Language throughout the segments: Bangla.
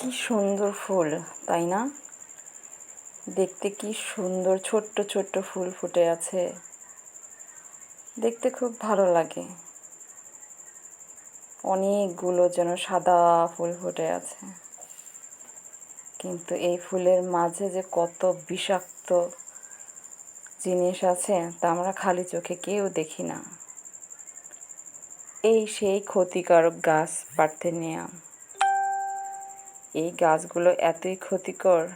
কি সুন্দর ফুল, তাই না? দেখতে কি সুন্দর, ছোট্ট ছোট্ট ফুল ফুটে আছে। দেখতে খুব ভালো লাগে। অনেকগুলো যেন সাদা ফুল ফুটে আছে। কিন্তু এই ফুলের মাঝে যে কত বিষাক্ত জিনিস আছে, তা আমরা খালি চোখে কেউ দেখি না। এই সেই ক্ষতিকারক গাছ পার্থেনিয়াম এই গাছগুলো এতই ক্ষতিকর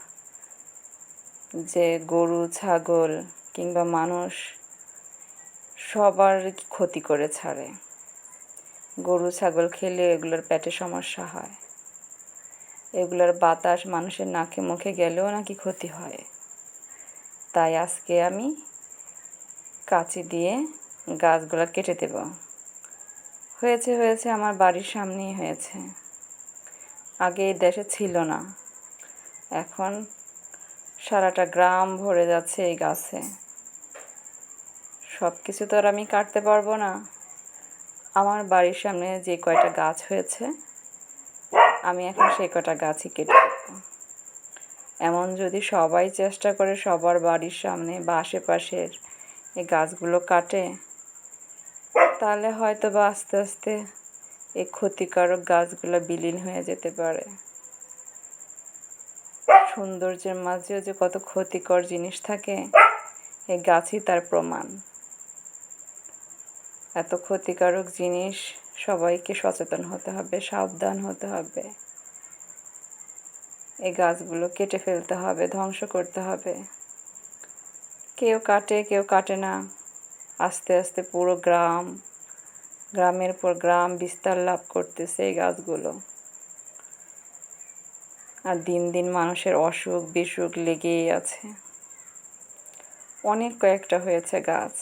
যে গরু, ছাগল কিংবা মানুষ সবার ক্ষতি করে ছাড়ে। গরু, ছাগল খেলে এগুলোর পেটে সমস্যা হয়। এগুলোর বাতাস মানুষের নাকে, মুখে গেলেও নাকি ক্ষতি হয়। তাই আজকে আমি কাঁচি দিয়ে গাছগুলো কেটে দেব। হয়েছে হয়েছে, আমার বাড়ির সামনেই হয়েছে। আগে এই দেশে ছিল না। এখন সারাটা গ্রাম ভরে যাচ্ছে এই গাছে। সব কিছু তো আর আমি কাটতে পারব না। আমার বাড়ির সামনে যে কয়টা গাছ হয়েছে, আমি এখন সেই কটা গাছই কেটে এমন যদি সবাই চেষ্টা করে সবার বাড়ির সামনে বা আশেপাশের এই গাছগুলো কাটে, তাহলে হয়তো বা আস্তে আস্তে এই ক্ষতিকারক গাছগুলো বিলীন হয়ে যেতে পারে। সৌন্দর্যের মাঝেও যে কত ক্ষতিকর জিনিস থাকে এই গাছই তার প্রমাণ। এত ক্ষতিকারক জিনিস সবাইকে সচেতন হতে হবে, সাবধান হতে হবে। এই গাছগুলো কেটে ফেলতে হবে, ধ্বংস করতে হবে। কেউ কাটে কেউ কাটে না। আস্তে আস্তে পুরো গ্রাম গ্রামের পর গ্রাম বিস্তার লাভ করতেছে এই গাছগুলো। আর দিন দিন মানুষের অসুখ বিসুখ লেগেই আছে। অনেক কয়েকটা হয়েছে গাছ।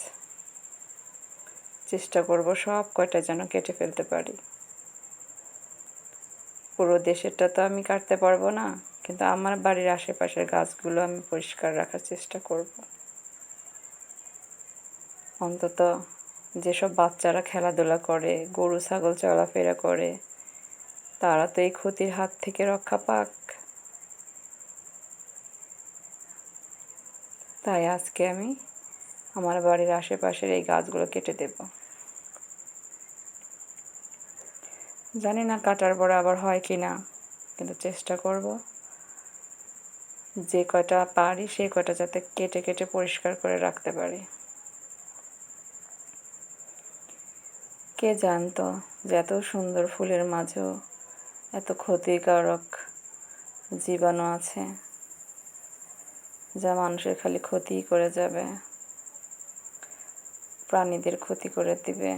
চেষ্টা করব সব কয়টা যেন কেটে ফেলতে পারি। পুরো দেশেরটা তো আমি কাটতে পারব না, কিন্তু আমার বাড়ির আশেপাশের গাছগুলো আমি পরিষ্কার রাখার চেষ্টা করব। অন্তত যেসব বাচ্চারা খেলাধুলা করে, গরু, ছাগল চলাফেরা করে, তারা তো এই ক্ষতির হাত থেকে রক্ষা পাক। তাই আজকে আমি আমার বাড়ির আশেপাশের এই গাছগুলো কেটে দেব। জানি না কাটার পরে আবার হয় কি না, কিন্তু চেষ্টা করব যে কটা পারি সেই কটা যাতে কেটে কেটে পরিষ্কার করে রাখতে পারি। কে জানতো যে এত সুন্দর ফুলের মাঝেও এত ক্ষতিকারক জীবাণু আছে, যা মানুষের খালি ক্ষতি করে যাবে, প্রাণীদের ক্ষতি করে দিবে?